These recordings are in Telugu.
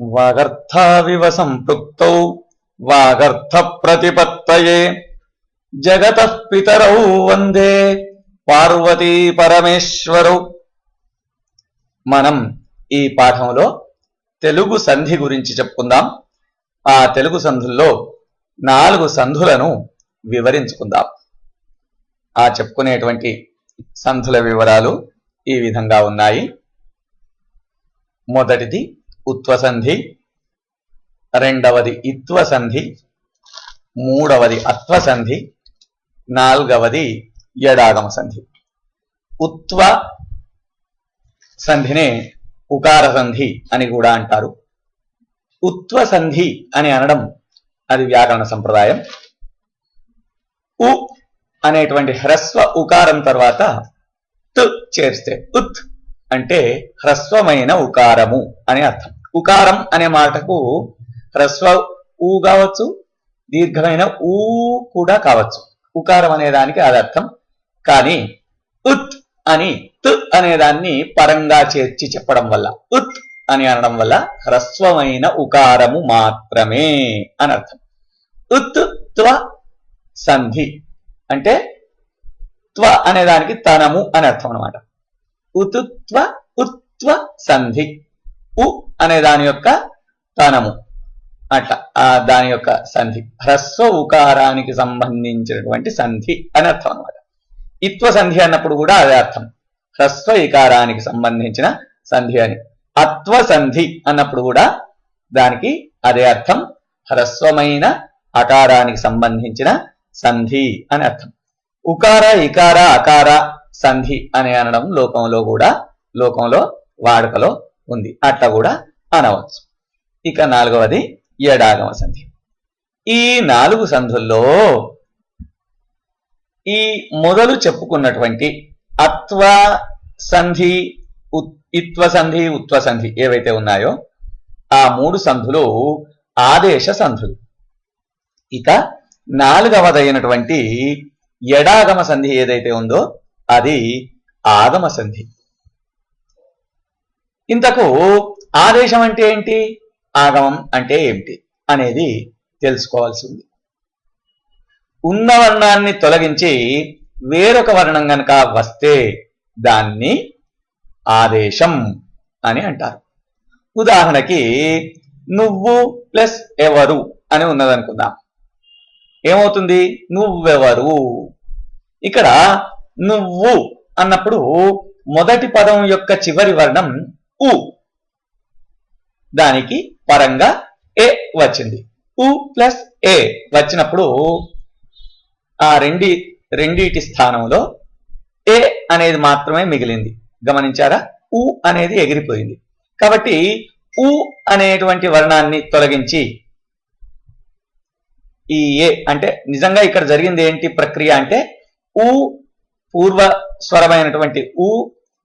వాగర్థావివ సంపృక్తౌ వాగర్థ ప్రతిపత్తయే జగత పితరౌ వందే పార్వతీ పరమేశ్వరౌ. మనం ఈ పాఠంలో తెలుగు సంధి గురించి చెప్పుకుందాం. ఆ తెలుగు సంధుల్లో నాలుగు సంధులను వివరించుకుందాం. ఆ చెప్పుకునేటువంటి సంధుల వివరాలు ఈ విధంగా ఉన్నాయి. మొదటిది ఉత్వసంధి రెండవది ఇత్వసంధి మూడవది అత్వసంధి నాలుగవది యడాగమ సంధి ఉత్వ సంధినే ఉకార సంధి అని కూడా అంటారు. ఉత్వ సంధి అని అనడం అది వ్యాకరణ సంప్రదాయం. ఉ అనేటువంటి హ్రస్వ ఉకారం తర్వాత తు చేస్తే ఉత్ అంటే హ్రస్వమైన ఉకారము అని అర్థం. ఉకారం అనే మాటకు హ్రస్వ ఊ కావచ్చు దీర్ఘమైన ఊ కూడా కావచ్చు. ఉకారం అనే దానికి అదర్థం. కానీ ఉత్ అని త్ అనే దాన్ని పరంగా చేర్చి చెప్పడం వల్ల ఉత్ అని అనడం వల్ల హ్రస్వమైన ఉకారము మాత్రమే అని అర్థం. ఉత్ త్వ సంధి అంటే త్వ అనే దానికి తనము అని అర్థం అనమాట ఉతుత్వ ఉత్వ సంధి. ఉ అనే దాని యొక్క తనము అట్లా. ఆ దాని యొక్క సంధి. హ్రస్వ ఉకారానికి సంబంధించినటువంటి సంధి అని అర్థం అనమాట ఇత్వ సంధి అన్నప్పుడు కూడా అదే అర్థం. హ్రస్వ ఇకారానికి సంబంధించిన సంధి అని. అత్వ సంధి అన్నప్పుడు కూడా దానికి అదే అర్థం. హ్రస్వమైన అకారానికి సంబంధించిన సంధి అని అర్థం. ఉకార ఇకార అకార సంధి అని అనడం లోకంలో కూడా లోకంలో వాడుకలో ఉంది. అట్లా కూడా అనవచ్చు. ఇక నాలుగవది ఎడాగమ సంధి. ఈ నాలుగు సంధుల్లో ఈ మొదలు చెప్పుకున్నటువంటి అత్వ సంధి ఉత్- ఇత్వ సంధి ఉత్వ సంధి ఏవైతే ఉన్నాయో ఆ మూడు సంధులు ఆదేశ సంధులు. ఇక నాలుగవదైనటువంటి ఎడాగమ సంధి ఏదైతే ఉందో అది ఆగమ సంధి. ఇంతకు ఆదేశం అంటే ఏంటి? ఆగమం అంటే ఏమిటి? అనేది తెలుసుకోవాల్సి ఉంది ఉన్న వర్ణాన్ని తొలగించి వేరొక వర్ణం గనక వస్తే దాన్ని ఆదేశం అని అంటారు. ఉదాహరణకి నువ్వు ప్లస్ ఎవరు అని ఉన్నదనుకుందాం. ఏమవుతుంది? నువ్వెవరు? ఇక్కడ నువ్వు అన్నప్పుడు మొదటి పదం యొక్క చివరి వర్ణం ఉ దానికి పరంగా ఏ వచ్చింది? ఉ ప్లస్ ఏ వచ్చినప్పుడు ఆ రెండి రెండిటి స్థానంలో ఏ అనేది మాత్రమే మిగిలింది. గమనించారా? ఉ అనేది ఎగిరిపోయింది. కాబట్టి ఉ అనేటువంటి వర్ణాన్ని తొలగించి ఈ ఏ అంటే నిజంగా ఇక్కడ జరిగింది ఏంటి ప్రక్రియ అంటే ఊ పూర్వ స్వరమైనటువంటి ఊ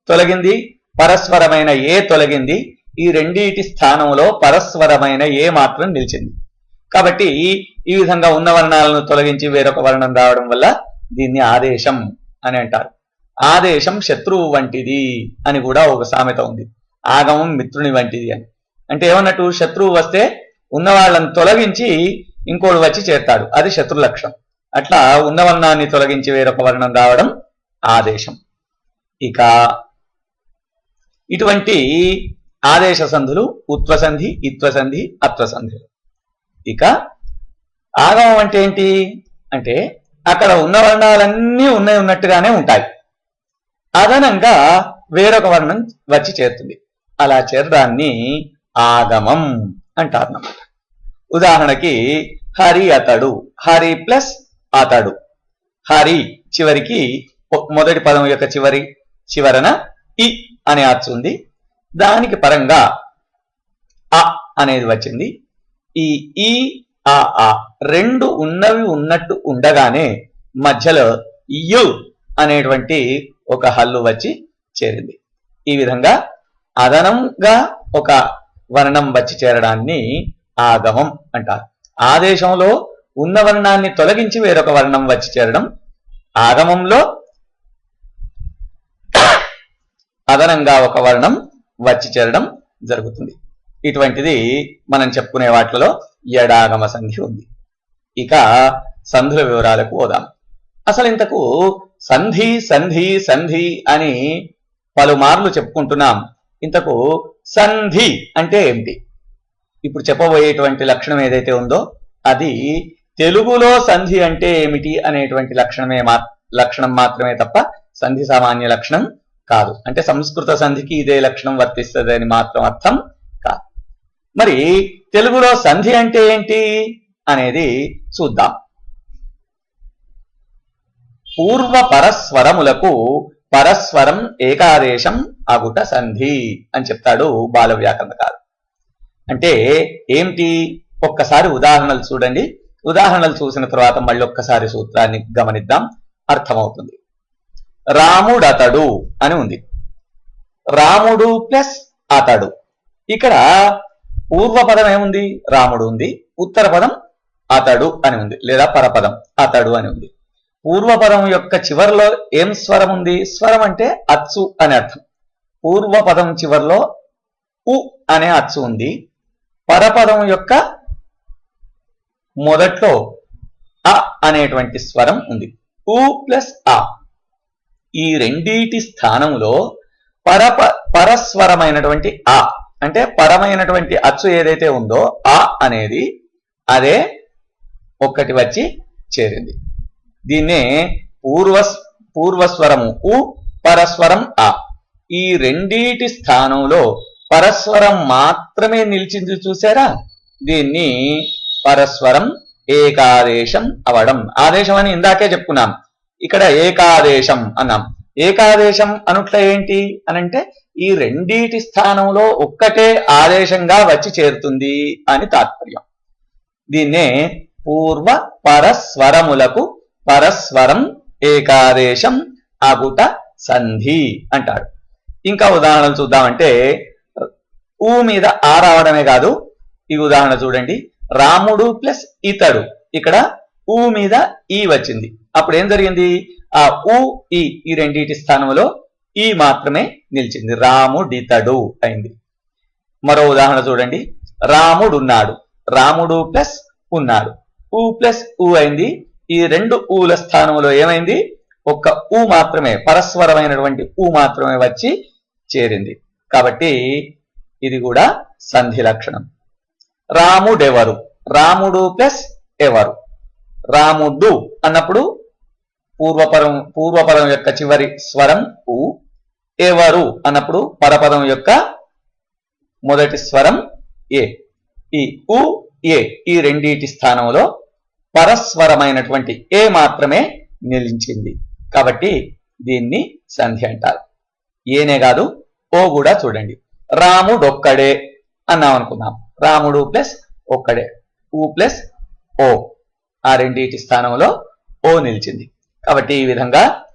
తొలగింది పరస్పరమైన ఏ తొలగింది? ఈ రెండిటి స్థానంలో పరస్పరమైన ఏ మాత్రం నిలిచింది. కాబట్టి ఈ విధంగా ఉన్న వర్ణాలను తొలగించి వేరొక వర్ణం రావడం వల్ల దీన్ని ఆదేశం అని అంటారు. ఆదేశం శత్రువు వంటిది అని కూడా ఒక సామెత ఉంది. ఆగమం మిత్రుని వంటిది అని. అంటే ఏమన్నట్టు? శత్రువు వస్తే ఉన్న వాళ్ళని తొలగించి ఇంకోడు వచ్చి చేస్తాడు అది శత్రు లక్ష్యం అట్లా ఉన్న వర్ణాన్ని తొలగించి వేరొక వర్ణం రావడం ఆదేశం. ఇక ఇటువంటి ఆదేశ సంధులు ఉత్వసంధి ఇత్వసంధి అత్వసంధులు ఇక ఆగమం అంటే ఏంటి? అంటే అక్కడ ఉన్న వర్ణాలన్నీ ఉన్నాయి ఉన్నట్టుగానే ఉంటాయి. అదనంగా వేరొక వర్ణం వచ్చి చేరుతుంది. అలా చేరడాన్ని ఆగమం అంటారన్నమాట. ఉదాహరణకి హరి అతడు. హరి ప్లస్ అతడు. హరి చివరికి మొదటి పదం యొక్క చివరి చివరన ఇ. అనే అచ్చు ఉంది. దానికి పరంగా అ అనేది వచ్చింది. ఈ ఈ ఆ ఆ రెండు ఉన్నవి ఉన్నట్టు ఉండగానే మధ్యలో యు అనేటువంటి ఒక హల్లు వచ్చి చేరింది. ఈ విధంగా అదనంగా ఒక వర్ణం వచ్చి చేరడాన్ని ఆగమం అంటారు. ఆదేశంలో ఉన్న వర్ణాన్ని తొలగించి వేరొక వర్ణం వచ్చి చేరడం ఆగమంలో అదనంగా ఒక వర్ణం వచ్చి చేరడం జరుగుతుంది. ఇటువంటిది మనం చెప్పుకునే వాటిలో ఎడాగమ సంధి ఉంది. ఇక సంధుల వివరాలకు పోదాం. అసలు ఇంతకు సంధి సంధి సంధి అని పలుమార్లు చెప్పుకుంటున్నాం. ఇంతకు సంధి అంటే ఏమిటి? ఇప్పుడు చెప్పబోయేటువంటి లక్షణం ఏదైతే ఉందో అది తెలుగులో సంధి అంటే ఏమిటి అనేటువంటి లక్షణమే మా లక్షణం మాత్రమే తప్ప సంధి సామాన్య లక్షణం కాదు. అంటే సంస్కృత సంధికి ఇదే లక్షణం వర్తిస్తుంది మాత్రం అర్థం కాదు. మరి తెలుగులో సంధి అంటే ఏంటి అనేది చూద్దాం. పూర్వ పరస్వరములకు పరస్వరం ఏకాదేశం అగుట సంధి అని చెప్తాడు బాల వ్యాకరణకారు అంటే ఏమిటి? ఒక్కసారి ఉదాహరణలు చూడండి. ఉదాహరణలు చూసిన తర్వాత మళ్ళీ ఒక్కసారి సూత్రాన్ని గమనిద్దాం. అర్థమవుతుంది. రాముడతడు అని ఉంది. రాముడు ప్లస్ అతడు. ఇక్కడ పూర్వపదం ఏముంది? రాముడు ఉంది. ఉత్తర పదం అతడు అని ఉంది. లేదా పరపదం అతడు అని ఉంది. పూర్వపదం యొక్క చివరిలో ఏం స్వరం ఉంది? స్వరం అంటే అచ్చు అని అర్థం. పూర్వపదం చివరిలో ఉ అనే అచ్చు ఉంది. పరపదం యొక్క మొదట్లో అ అనేటువంటి స్వరం ఉంది. ఉ ప్లస్ ఆ ఈ రెండిటి స్థానంలో పరప పరస్వరమైనటువంటి ఆ అంటే పరమైనటువంటి అచ్చు ఏదైతే ఉందో ఆ అనేది అదే ఒక్కటి వచ్చి చేరింది. దీన్నే పూర్వ పూర్వస్వరము ఉ పరస్వరం ఆ. ఈ రెండిటి స్థానంలో పరస్వరం మాత్రమే నిలిచింది చూసారా? దీన్ని పరస్వరం ఏకాదేశం అవడం. ఆదేశం అని ఇందాకే చెప్పుకున్నాం. ఇక్కడ ఏకాదేశం అన్నాం. ఏకాదేశం అనుట్ల ఏంటి అనంటే ఈ రెండిటి స్థానంలో ఒక్కటే ఆదేశంగా వచ్చి చేరుతుంది అని తాత్పర్యం. దీన్నే పూర్వ పరస్వరములకు పరస్వరం ఏకాదేశం అగుట సంధి అంటాడు ఇంకా ఉదాహరణలు చూద్దామంటే ఊ మీద ఆ రావడమే కాదు ఈ ఉదాహరణ చూడండి. రాముడు ప్లస్ ఇతడు. ఇక్కడ ఊ మీద ఈ వచ్చింది. అప్పుడు ఏం జరిగింది? ఆ ఊ ఈ ఈ రెండింటి స్థానంలో ఈ మాత్రమే నిలిచింది. రాముడితడు అయింది. మరో ఉదాహరణ చూడండి. రాముడున్నాడు. రాముడు ప్లస్ ఉన్నాడు. ఊ ప్లస్ ఊ అయింది. ఈ రెండు ఊల స్థానంలో ఏమైంది? ఒక్క ఊ మాత్రమే పరస్పరమైనటువంటి ఊ మాత్రమే వచ్చి చేరింది. కాబట్టి ఇది కూడా సంధి లక్షణం. రాముడెవరు? రాముడు ప్లస్ ఎవరు? రాముడు అన్నప్పుడు పూర్వపరం పూర్వపదం యొక్క చివరి స్వరం ఊ. ఎవరు అన్నప్పుడు పరపదం యొక్క మొదటి స్వరం ఏ. ఈ ఉ ఏ ఈ రెండిటి స్థానంలో పరస్వరమైనటువంటి ఏ మాత్రమే నిలిచింది. కాబట్టి దీన్ని సంధి అంటారు. ఏనే కాదు ఓ కూడా చూడండి. రాముడొక్కడే అన్నాం అనుకుందాం రాముడు ప్లస్ ఒక్కడే. ఊ ప్లస్ ఓ. ఆ రెండింటి స్థానంలో ఓ నిలిచింది. కాబట్టి ఈ విధంగా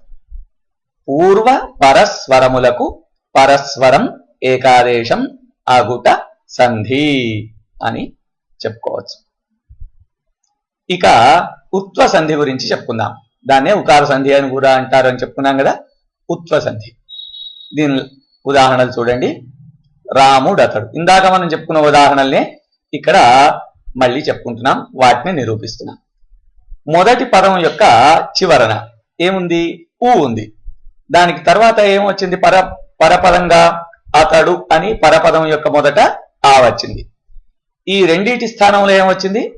పూర్వ పరస్వరములకు పరస్వరం ఏకాదేశం అగుట సంధి అని చెప్పుకోవచ్చు. ఇక ఉత్వ సంధి గురించి చెప్పుకుందాం. దాన్నే ఉకార సంధి అని కూడా అంటారు అని చెప్పుకున్నాం కదా ఉత్వ సంధి దీని ఉదాహరణలు చూడండి. రాముడు అతడు. ఇందాక మనం చెప్పుకున్న ఉదాహరణల్నే ఇక్కడ మళ్ళీ చెప్పుకుంటున్నాం వాటిని నిరూపిస్తున్నాం. మొదటి పదం యొక్క చివరన ఏముంది? ఊ ఉంది. దానికి తర్వాత ఏమొచ్చింది? పర పరపదంగా అతడు అని పరపదం యొక్క మొదట ఆ వచ్చింది. ఈ రెండింటి స్థానంలో ఏమొచ్చింది?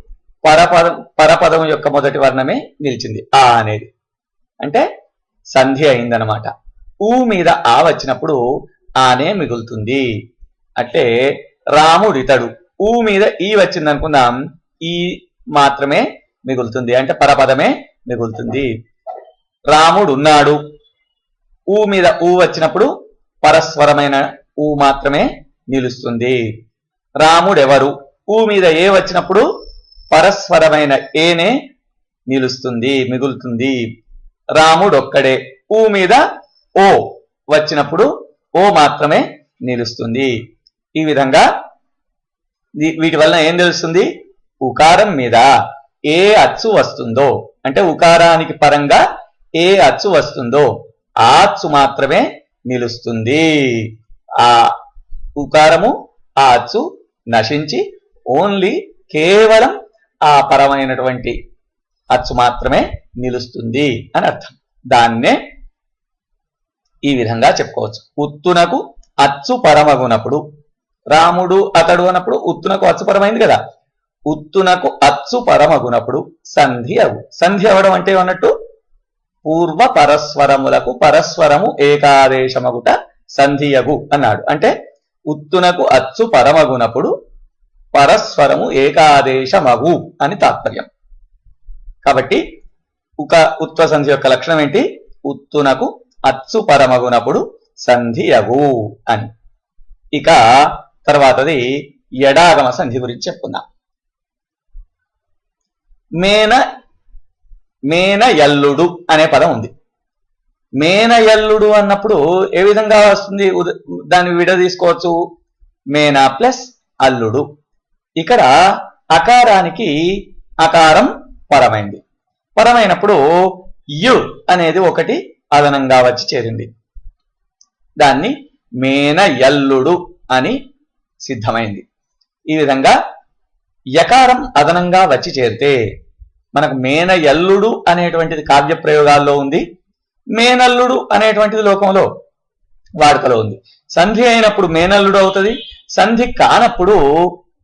పరపదం పరపదం యొక్క మొదటి వర్ణమే నిలిచింది. ఆ అనేది. అంటే సంధి అయిందనమాట ఊ మీద ఆ వచ్చినప్పుడు ఆనే మిగులుతుంది. అంటే రాముడు ఇతడు ఊ మీద ఈ వచ్చింది అనుకుందాం ఈ మాత్రమే మిగులుతుంది. అంటే పరపదమే మిగులుతుంది. రాముడు ఉన్నాడు. ఊ మీద ఊ వచ్చినప్పుడు పరస్వరమైన ఊ మాత్రమే నిలుస్తుంది. రాముడెవరు? ఊ మీద ఏ వచ్చినప్పుడు పరస్వరమైన ఏనే నిలుస్తుంది మిగులుతుంది. రాముడొక్కడే. ఊ మీద ఓ వచ్చినప్పుడు ఓ మాత్రమే నిలుస్తుంది. ఈ విధంగా వీటి వలన ఏం తెలుస్తుంది? ఉకారం మీద. ఏ అచ్చు వస్తుందో అంటే ఉకారానికి పరంగా ఏ అచ్చు వస్తుందో ఆ అచ్చు మాత్రమే నిలుస్తుంది. ఆ ఉకారము ఆ అచ్చు నశించి ఓన్లీ కేవలం ఆ పరమైనటువంటి అచ్చు మాత్రమే నిలుస్తుంది అని అర్థం. దాన్నే ఈ విధంగా చెప్పుకోవచ్చు. ఉత్తునకు అచ్చు పరమగునప్పుడు రాముడు అతడు అన్నప్పుడు ఉత్తునకు అచ్చు పరమైంది కదా. ఉత్తునకు అచ్చు పరమగునప్పుడు సంధి అవు సంధి అవడం అంటే అన్నట్టు పూర్వ పరస్వరములకు పరస్వరము ఏకాదేశమగుట సంధియగు అన్నాడు. అంటే ఉత్తునకు అచ్చు పరమగునప్పుడు పరస్వరము ఏకాదేశమగు అని తాత్పర్యం. కాబట్టి ఒక ఉత్వ సంధి యొక్క లక్షణం ఏంటి? ఉత్తునకు అచ్చు పరమగునప్పుడు సంధియగు అని. ఇక తర్వాతది ఎడాగమ సంధి గురించి చెప్పుకుందాం. మేన మేన ఎల్లుడు అనే పదం ఉంది. మేన ఎల్లుడు అన్నప్పుడు ఏ విధంగా వస్తుంది? దాన్ని విడదీసుకోవచ్చు. మేన ప్లస్ అల్లుడు. ఇక్కడ అకారానికి అకారం పరమైంది. పరమైనప్పుడు యు అనేది ఒకటి అదనంగా వచ్చి చేరింది. దాన్ని మేన ఎల్లుడు అని సిద్ధమైంది. ఈ విధంగా యకారం అదనంగా వచ్చి చేరితే మనకు మేన ఎల్లుడు అనేటువంటిది కావ్య ప్రయోగాల్లో ఉంది. మేనల్లుడు అనేటువంటిది లోకంలో వాడుకలో ఉంది. సంధి అయినప్పుడు మేనల్లుడు అవుతుంది. సంధి కానప్పుడు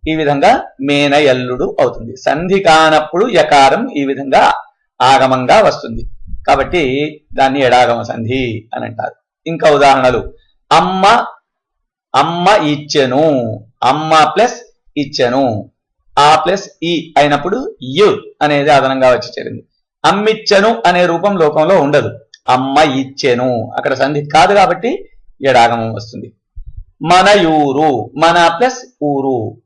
ఈ విధంగా మేన ఎల్లుడు అవుతుంది. సంధి కానప్పుడు యకారం ఈ విధంగా ఆగమంగా వస్తుంది. కాబట్టి దాన్ని ఎడాగమ సంధి అని అంటారు. ఇంకా ఉదాహరణలు. అమ్మ అమ్మ ఇచ్చెను. అమ్మ ప్లస్ ఇచ్చెను. ఆ ప్లస్ ఈ అయినప్పుడు యు అనేది అదనంగా వచ్చి చేరింది. అమ్మిచ్చెను అనే రూపం లోకంలో ఉండదు. అమ్మ ఇచ్చెను అక్కడ సంధి కాదు కాబట్టి ఎడాగమం వస్తుంది. మన యూరు మన ప్లస్ ఊరు.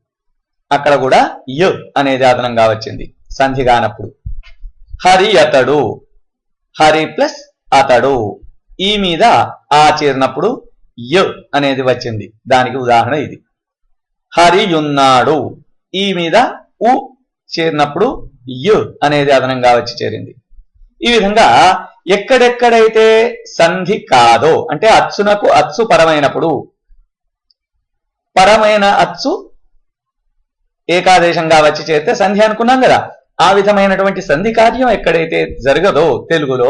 అక్కడ కూడా యు అనేది అదనంగా వచ్చింది. సంధి కానప్పుడు. హరి అతడు. హరి ప్లస్ అతడు. ఈ మీద ఆ చేరినప్పుడు యు అనేది వచ్చింది. దానికి ఉదాహరణ ఇది. హరియున్నాడు ఈ మీద ఉ చేరినప్పుడు యు అనేది అదనంగా వచ్చి చేరింది. ఈ విధంగా ఎక్కడెక్కడైతే సంధి కాదో అంటే అచ్చునకు అచ్చు పరమైనప్పుడు పరమైన అచ్చు ఏకాదేశంగా వచ్చి చేరితే సంధి అనుకున్నాం కదా. ఆ విధమైనటువంటి సంధి కార్యం ఎక్కడైతే జరగదో తెలుగులో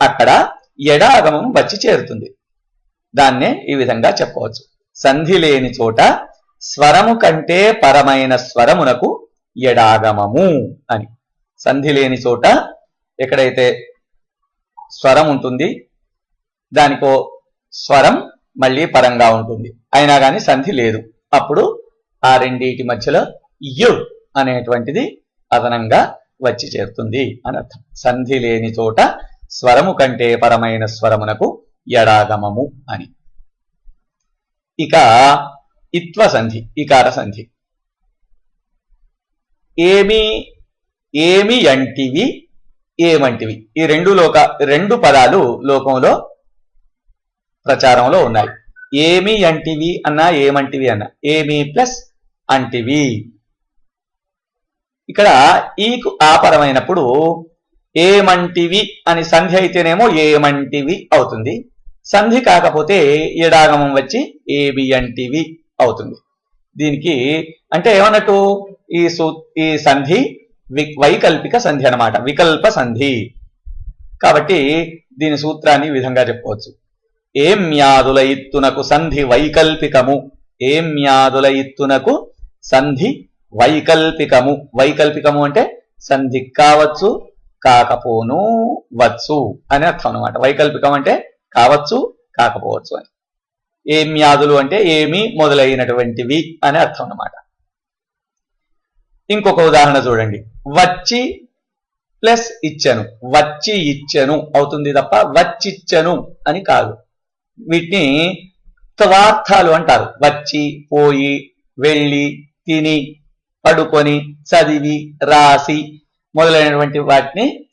అక్కడ ఎడాగమం వచ్చి చేరుతుంది. దాన్నే ఈ విధంగా చెప్పవచ్చు. సంధి లేని చోట స్వరము కంటే పరమైన స్వరమునకు ఎడాగమము అని. సంధి లేని చోట ఎక్కడైతే స్వరం ఉంటుంది దానికో స్వరం మళ్ళీ పరంగా ఉంటుంది. అయినా కానీ సంధి లేదు. అప్పుడు ఆ రెండింటి మధ్యలో యు అనేటువంటిది అదనంగా వచ్చి చేరుతుంది అని అర్థం. సంధి లేని చోట స్వరము కంటే పరమైన స్వరమునకు ఎడాగమము అని. ఇక ఇత్వ సంధి ఇకార సంధి ఏమి ఏమి అంటివి ఏమంటివి. ఈ రెండు లోక రెండు పదాలు లోకంలో ప్రచారంలో ఉన్నాయి. ఏమి అంటివి అన్నా ఏమంటివి అన్నా. ఏమి ప్లస్ అంటివి. ఇక్కడ ఈకు ఆపరమైనప్పుడు ఏమంటివి అని సంధి అయితేనేమో ఏమంటివి అవుతుంది. సంధి కాకపోతే ఎడాగమం వచ్చి ఏమి అంటివి అవుతుంది. దీనికి అంటే ఏమన్నట్టు? ఈ సూ ఈ సంధి వైకల్పిక సంధి అన్నమాట. వికల్ప సంధి. కాబట్టి దీని సూత్రాన్ని ఈ విధంగా చెప్పవచ్చు ఏం మ్యాదుల ఇత్తునకు సంధి వైకల్పికము? ఏం యాదుల ఇత్తునకు సంధి వైకల్పికము? వైకల్పికము అంటే సంధి కావచ్చు కాకపోను వచ్చు అని అర్థం అనమాట వైకల్పికం అంటే కావచ్చు కాకపోవచ్చు అని. ఏం వ్యాధులు అంటే ఏమి మొదలైనటువంటివి అని అర్థం అన్నమాట. ఇంకొక ఉదాహరణ చూడండి. వచ్చి ప్లస్ ఇచ్చను. వచ్చి ఇచ్చను అవుతుంది తప్ప వచ్చిచ్చను అని కాదు. వీటిని త్వార్థాలు అంటారు. వచ్చి పోయి వెళ్ళి తిని పడుకొని చదివి రాసి మొదలైనటువంటి వాటిని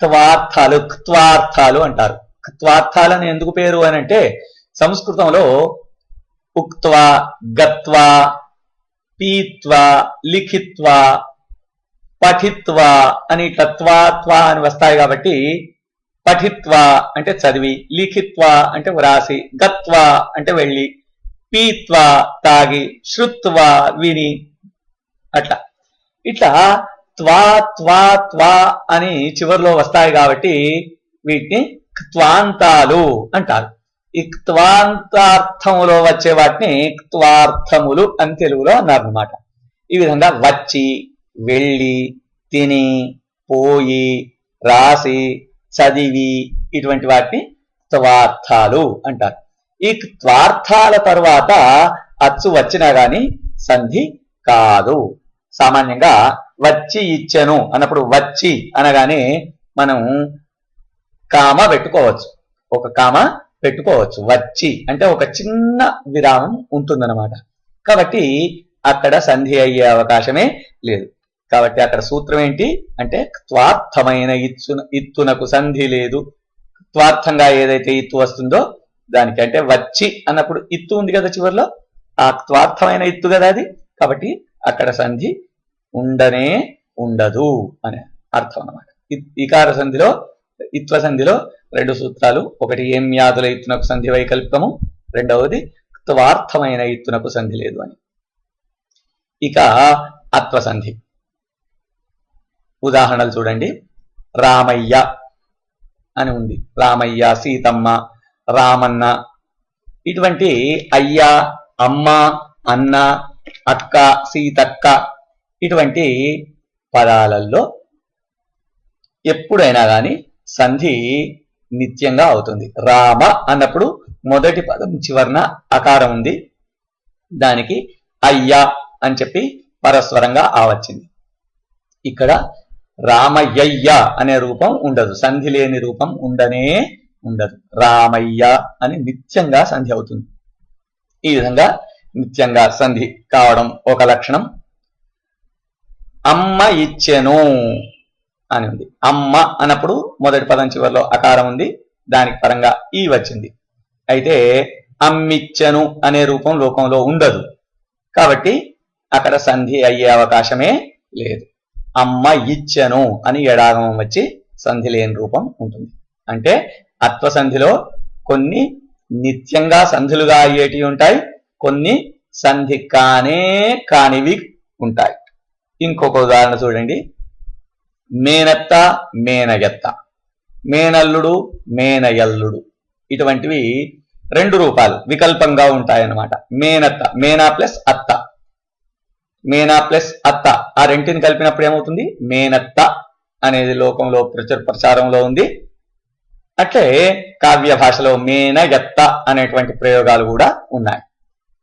త్వార్థాలు క్త్వార్థాలు అంటారు. క్త్వార్థాలని ఎందుకు పేరు అని అంటే సంస్కృతంలో ఉక్త్వా గత్వా పీత్వా లిఖిత్వా పఠిత్వా అని ఇట్లా త్వా అని వస్తాయి కాబట్టి పఠిత్వా అంటే చదివి లిఖిత్వా అంటే వ్రాసి గత్వా అంటే వెళ్ళి పీత్వా తాగి శ్రుత్వా విని అట్లా. ఇట్లా త్వా త్వా త్వా అని చివరిలో వస్తాయి కాబట్టి వీటిని త్వాంతాలు అంటారు. ఇక్వాంతార్థములో వచ్చే వాటిని ఇక్వార్థములు అని తెలుగులో అన్నారనమాట ఈ విధంగా వచ్చి వెళ్ళి తిని పోయి రాసి చదివి ఇటువంటి వాటిని త్వార్థాలు అంటారు. ఈ త్వార్థాల తర్వాత అచ్చు వచ్చినా గాని సంధి కాదు. సామాన్యంగా వచ్చి ఇచ్చను అన్నప్పుడు వచ్చి అనగానే మనం కామ పెట్టుకోవచ్చు. ఒక కామ పెట్టుకోవచ్చు. వచ్చి అంటే ఒక చిన్న విరామం ఉంటుందన్నమాట. కాబట్టి అక్కడ సంధి అయ్యే అవకాశమే లేదు. కాబట్టి అక్కడ సూత్రం ఏంటి? అంటే త్వార్థమైన ఇచ్చున ఇత్తునకు సంధి లేదు. త్వార్థంగా ఏదైతే ఇత్తు వస్తుందో దానికి అంటే వచ్చి అన్నప్పుడు ఇత్తు ఉంది కదా చివరిలో? ఆ త్వార్థమైన ఇత్తు కదా అది? కాబట్టి అక్కడ సంధి ఉండనే ఉండదు అనే అర్థం అన్నమాట. ఇకార సంధిలో ఇత్వ సంధిలో రెండు సూత్రాలు. ఒకటి ఏం యాదుల ఎత్తునకు సంధి వైకల్పము? రెండవది త్వార్థమైన ఎత్తునకు సంధి లేదు అని. ఇక అత్వ సంధి ఉదాహరణలు చూడండి. రామయ్య అని ఉంది. రామయ్య సీతమ్మ రామన్న. ఇటువంటి అయ్య అమ్మ అన్న అక్క సీతక్క ఇటువంటి పదాలలో ఎప్పుడైనా కానీ సంధి నిత్యంగా అవుతుంది. రామ అన్నప్పుడు మొదటి పదం చివరన అకారం ఉంది. దానికి అయ్యా అని చెప్పి పరస్వరంగా ఆవచ్చింది. ఇక్కడ రామయ్య అనే రూపం ఉండదు. సంధి లేని రూపం ఉండనే ఉండదు. రామయ్య అని నిత్యంగా సంధి అవుతుంది. ఈ విధంగా నిత్యంగా సంధి కావడం ఒక లక్షణం. అమ్మ ఇచ్చెను. అని ఉంది. అమ్మ అన్నప్పుడు మొదటి పదం చివరిలో అకారం ఉంది. దానికి పరంగా ఈ వచ్చింది. అయితే అమ్మిచ్చెను అనే రూపం లోకంలో ఉండదు. కాబట్టి అక్కడ సంధి అయ్యే అవకాశమే లేదు. అమ్మ ఇచ్చెను అని ఎడాగమం వచ్చి సంధి లేని రూపం ఉంటుంది. అంటే అత్వ సంధిలో కొన్ని నిత్యంగా సంధులుగా అయ్యేటివి ఉంటాయి. కొన్ని సంధి కానే కానివి ఉంటాయి. ఇంకొక ఉదాహరణ చూడండి. మేనత్త మేనగత్త. మేనల్లుడు మేనయల్లుడు. ఇటువంటివి రెండు రూపాలు వికల్పంగా ఉంటాయన్నమాట. మేనత్త మేనా ప్లస్ అత్త. మేనా ప్లస్ అత్త. ఆ రెంటిని కలిపినప్పుడు ఏమవుతుంది? మేనత్త అనేది లోకంలో ప్రచుర ప్రచారంలో ఉంది. అట్లే కావ్య భాషలో మేనయత్త అనేటువంటి ప్రయోగాలు కూడా ఉన్నాయి.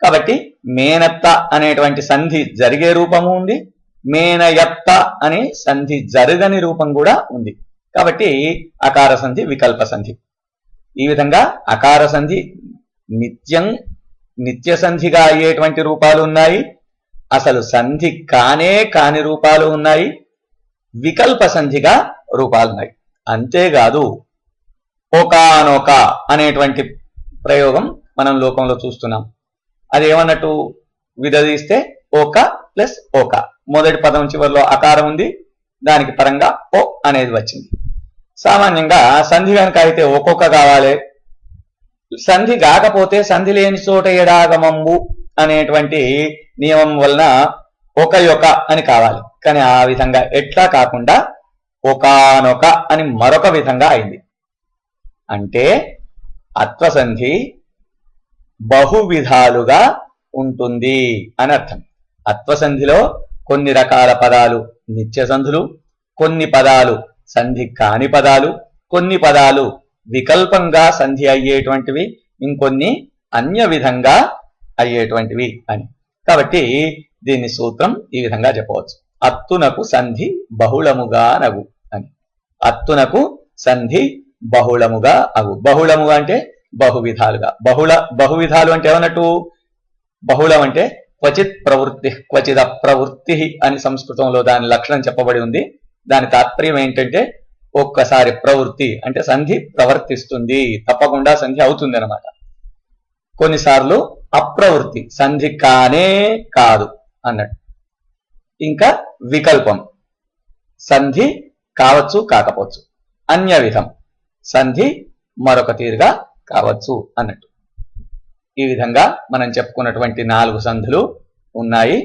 కాబట్టి మేనత్త అనేటువంటి సంధి జరిగే రూపము ఉంది. మేనయత్త అనే సంధి జరగని రూపం కూడా ఉంది. కాబట్టి అకార సంధి వికల్ప సంధి. ఈ విధంగా అకార సంధి నిత్యం నిత్య సంధిగా అయ్యేటువంటి రూపాలు ఉన్నాయి. అసలు సంధి కానే కాని రూపాలు ఉన్నాయి. వికల్ప సంధిగా రూపాలు ఉన్నాయి. అంతేకాదు ఒకనొక అనేటువంటి ప్రయోగం మనం లోకంలో చూస్తున్నాం. అది ఏమన్నట్టు విడదీస్తే ఒక ప్లస్ ఒక. మొదటి పదం చివరిలో అకారం ఉంది. దానికి పరంగా ఓ అనేది వచ్చింది. సామాన్యంగా సంధి కనుక అయితే ఒక్కొక్క కావాలి. సంధి కాకపోతే సంధి లేని చోట ఎడాగమంబు అనేటువంటి నియమం వలన ఒక యొక్క అని కావాలి. కానీ ఆ విధంగా ఎట్లా కాకుండా ఒకానొక అని మరొక విధంగా అయింది. అంటే అత్వసంధి బహువిధాలుగా ఉంటుంది అని అర్థం. అత్వసంధిలో కొన్ని రకాల పదాలు నిత్య సంధులు కొన్ని పదాలు సంధి కాని పదాలు కొన్ని పదాలు వికల్పంగా సంధి అయ్యేటువంటివి ఇంకొన్ని అన్య విధంగా అయ్యేటువంటివి అని. కాబట్టి దీని సూత్రం ఈ విధంగా చెప్పవచ్చు. అత్తునకు సంధి బహుళముగా నగు అని. అత్తునకు సంధి బహుళముగా అగు. బహుళముగా అంటే బహువిధాలుగా. బహుళ బహువిధాలు అంటే ఏమన్నట్టు? బహుళం అంటే క్వచిత్ ప్రవృత్తి క్వచిద ప్రవృత్తి అని సంస్కృతంలో దాని లక్షణం చెప్పబడి ఉంది. దాని తాత్పర్యం ఏంటంటే ఒక్కసారి ప్రవృత్తి అంటే సంధి ప్రవర్తిస్తుంది. తప్పకుండా సంధి అవుతుంది అనమాట కొన్నిసార్లు అప్రవృత్తి సంధి కానే కాదు అన్నట్టు. ఇంకా వికల్పం. సంధి కావచ్చు కాకపోవచ్చు. అన్య విధం సంధి మరొక తీరుగా కావచ్చు అన్నట్టు. ఈ విధంగా మనం చెప్పుకున్నటువంటి నాలుగు సంధులు ఉన్నాయి.